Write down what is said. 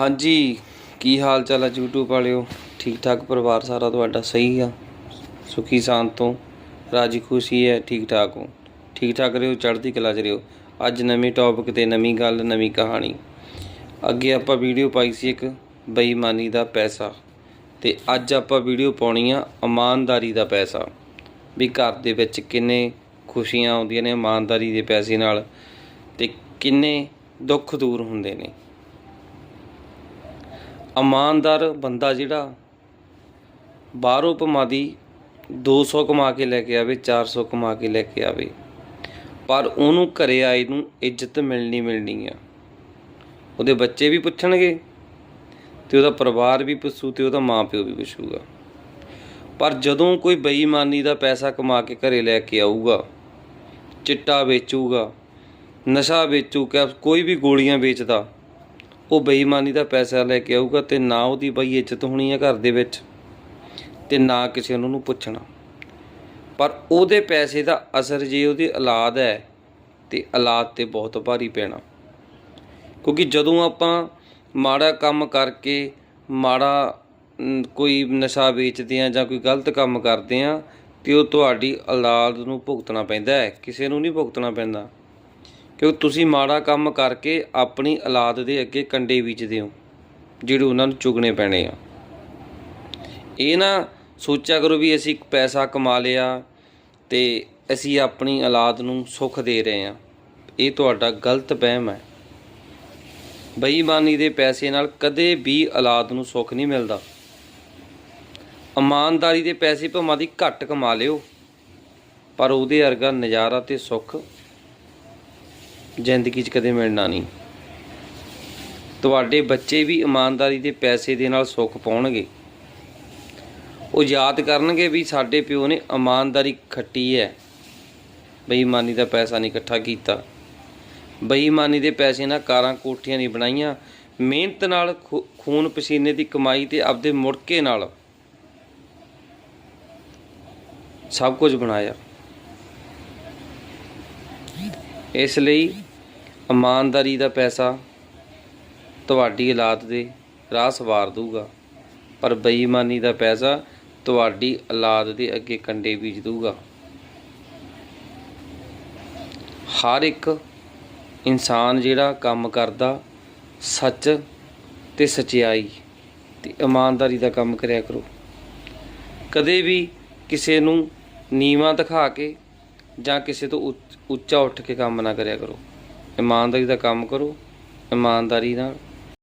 ਹਾਂਜੀ, ਕੀ ਹਾਲ ਚਾਲ ਹੈ YouTube ਵਾਲਿਓ? ਠੀਕ ਠਾਕ ਪਰਿਵਾਰ ਸਾਰਾ ਤੁਹਾਡਾ ਸਹੀ ਆ? ਸੁਖੀ ਸ਼ਾਂਤ ਤੋਂ? ਰਾਜੀ ਖੁਸ਼ੀ ਹੈ ਠੀਕ ਠਾਕ ਹੋ? ਠੀਕ ਠਾਕ ਰਹੋ, ਚੜ੍ਹਦੀ ਕਲਾ 'ਚ ਰਹੋ। ਅੱਜ ਨਵੇਂ ਟੌਪਿਕ ਤੇ ਨਵੀਂ ਗੱਲ, ਨਵੀਂ ਕਹਾਣੀ। ਅੱਗੇ ਆਪਾਂ ਵੀਡੀਓ ਪਾਈ ਸੀ ਇੱਕ ਬੇਈਮਾਨੀ ਦਾ ਪੈਸਾ ਤੇ ਅੱਜ ਆਪਾਂ ਵੀਡੀਓ ਪਾਉਣੀ ਆ ਇਮਾਨਦਾਰੀ ਦਾ ਪੈਸਾ। ਵੀ ਘਰ ਦੇ ਵਿੱਚ ਕਿੰਨੇ ਖੁਸ਼ੀਆਂ ਆਉਂਦੀਆਂ ਨੇ ਇਮਾਨਦਾਰੀ ਦੇ ਪੈਸੇ ਨਾਲ ਤੇ ਕਿੰਨੇ ਦੁੱਖ ਦੂਰ ਹੁੰਦੇ ਨੇ। ਇਮਾਨਦਾਰ ਬੰਦਾ ਜਿਹੜਾ ਬਾਹਰੋਂ ਭਮਾਦੀ 200 ਕਮਾ ਕੇ ਲੈ ਕੇ ਆਵੇ 400 ਕਮਾ ਕੇ ਲੈ ਕੇ ਆਵੇ। ਪਰ ਉਹਨੂੰ ਘਰੇ ਆਏ ਨੂੰ ਇੱਜ਼ਤ ਮਿਲਣੀ ਮਿਲਣੀ ਆ। ਉਹਦੇ ਬੱਚੇ ਵੀ ਪੁੱਛਣਗੇ ਤੇ ਉਹਦਾ ਪਰਿਵਾਰ ਵੀ ਪੁੱਛੂ ਤੇ ਉਹਦਾ ਮਾਪਿਓ ਵੀ ਪੁੱਛੂਗਾ। ਪਰ ਜਦੋਂ ਕੋਈ ਬੇਈਮਾਨੀ ਦਾ ਪੈਸਾ ਕਮਾ ਕੇ ਘਰੇ ਲੈ ਕੇ ਆਊਗਾ, ਚਿੱਟਾ ਵੇਚੂਗਾ, ਨਸ਼ਾ ਵੇਚੂਗਾ, ਕੋਈ ਵੀ ਗੋਲੀਆਂ ਵੇਚਦਾ ਉਹ ਬੇਈਮਾਨੀ ਦਾ ਪੈਸਾ ਲੈ ਕੇ ਆਊਗਾ ਤੇ ਨਾ ਉਹਦੀ ਬਈ ਇੱਜ਼ਤ ਹੋਣੀ ਹੈ ਘਰ ਦੇ ਵਿੱਚ ਤੇ ਨਾ ਕਿਸੇ ਨੂੰ ਉਹਨੂੰ ਪੁੱਛਣਾ। ਪਰ ਉਹਦੇ ਪੈਸੇ ਦਾ ਅਸਰ ਜੇ ਉਹਦੀ ਔਲਾਦ ਹੈ ਤੇ ਔਲਾਦ ਤੇ ਬਹੁਤ ਭਾਰੀ ਪੈਣਾ। ਕਿਉਂਕਿ ਜਦੋਂ ਆਪਾਂ ਮਾੜਾ ਕੰਮ ਕਰਕੇ ਮਾੜਾ ਕੋਈ ਨਸ਼ਾ ਵੇਚਦੇ ਆ ਜਾਂ ਕੋਈ ਗਲਤ ਕੰਮ ਕਰਦੇ ਆ ਤੇ ਉਹ ਤੁਹਾਡੀ ਔਲਾਦ ਨੂੰ ਭੁਗਤਣਾ ਪੈਂਦਾ ਹੈ। ਕਿਸੇ ਨੂੰ ਨਹੀਂ ਭੁਗਤਣਾ ਪੈਂਦਾ। ਕਿਉਂਕਿ ਤੁਸੀਂ ਮਾੜਾ ਕੰਮ ਕਰਕੇ ਆਪਣੀ ਔਲਾਦ ਦੇ ਅੱਗੇ ਕੰਡੇ ਬੀਜਦੇ ਹੋ, ਜਿਹੜੇ ਉਹਨਾਂ ਨੂੰ ਚੁਗਣੇ ਪੈਣੇ ਆ? ਇਹ ਨਾ ਸੋਚਿਆ ਕਰੋ ਵੀ ਅਸੀਂ ਪੈਸਾ ਕਮਾ ਲਿਆ ਤੇ ਅਸੀਂ ਆਪਣੀ ਔਲਾਦ ਨੂੰ ਸੁੱਖ ਦੇ ਰਹੇ ਆ ਇਹ ਤੁਹਾਡਾ ਗਲਤ ਵਹਿਮ ਹੈ। ਬੇਈਮਾਨੀ ਦੇ ਪੈਸੇ ਨਾਲ ਕਦੇ ਵੀ ਔਲਾਦ ਨੂੰ ਸੁੱਖ ਨਹੀਂ ਮਿਲਦਾ। ਇਮਾਨਦਾਰੀ ਦੇ ਪੈਸੇ ਭਾਵੇਂ ਦੀ ਘੱਟ ਕਮਾ ਲਿਓ, ਪਰ ਉਹਦੇ ਵਰਗਾ ਨਜ਼ਾਰਾ ਤੇ ਸੁੱਖ ਜ਼ਿੰਦਗੀ 'ਚ ਕਦੇ ਮਿਲਣਾ ਨਹੀਂ। ਤੁਹਾਡੇ ਬੱਚੇ ਵੀ ਇਮਾਨਦਾਰੀ ਦੇ ਪੈਸੇ ਦੇ ਨਾਲ ਸੁੱਖ ਪਾਉਣਗੇ। ਉਹ ਯਾਦ ਕਰਨਗੇ ਵੀ ਸਾਡੇ ਪਿਓ ਨੇ ਇਮਾਨਦਾਰੀ ਖੱਟੀ ਹੈ। ਬੇਈਮਾਨੀ ਦਾ ਪੈਸਾ ਨਹੀਂ ਇਕੱਠਾ ਕੀਤਾ। ਬੇਈਮਾਨੀ ਦੇ ਪੈਸੇ ਨਾਲ ਕਾਰਾਂ ਕੋਠੀਆਂ ਨਹੀਂ ਬਣਾਈਆਂ। ਮਿਹਨਤ ਨਾਲ ਖੂ- ਖੂਨ ਪਸੀਨੇ ਦੀ ਕਮਾਈ ਤੇ ਆਪਦੇ ਮੁੜਕੇ ਨਾਲ ਸਭ ਕੁਝ ਬਣਾਇਆ। ਇਸ ਲਈ ਇਮਾਨਦਾਰੀ ਦਾ ਪੈਸਾ ਤੁਹਾਡੀ ਔਲਾਦ ਦੇ ਰਾਹ ਸਵਾਰ ਦੂਗਾ ਪਰ ਬੇਈਮਾਨੀ ਦਾ ਪੈਸਾ ਤੁਹਾਡੀ ਔਲਾਦ ਦੇ ਅੱਗੇ ਕੰਡੇ ਬੀਜ ਦੂਗਾ ਹਰ ਇੱਕ ਇਨਸਾਨ ਜਿਹੜਾ ਕੰਮ ਕਰਦਾ, ਸੱਚ ਤੇ ਸਚਾਈ ਤੇ ਇਮਾਨਦਾਰੀ ਦਾ ਕੰਮ ਕਰਿਆ ਕਰੋ। ਕਦੇ ਵੀ ਕਿਸੇ ਨੂੰ ਨੀਵਾਂ ਦਿਖਾ ਕੇ ਜਾਂ ਕਿਸੇ ਤੋਂ ਉੱਚ- ਉੱਚਾ ਉੱਠ ਕੇ ਕੰਮ ਨਾ ਕਰਿਆ ਕਰੋ। ਇਮਾਨਦਾਰੀ ਦਾ ਕੰਮ ਕਰੋ ਇਮਾਨਦਾਰੀ ਨਾਲ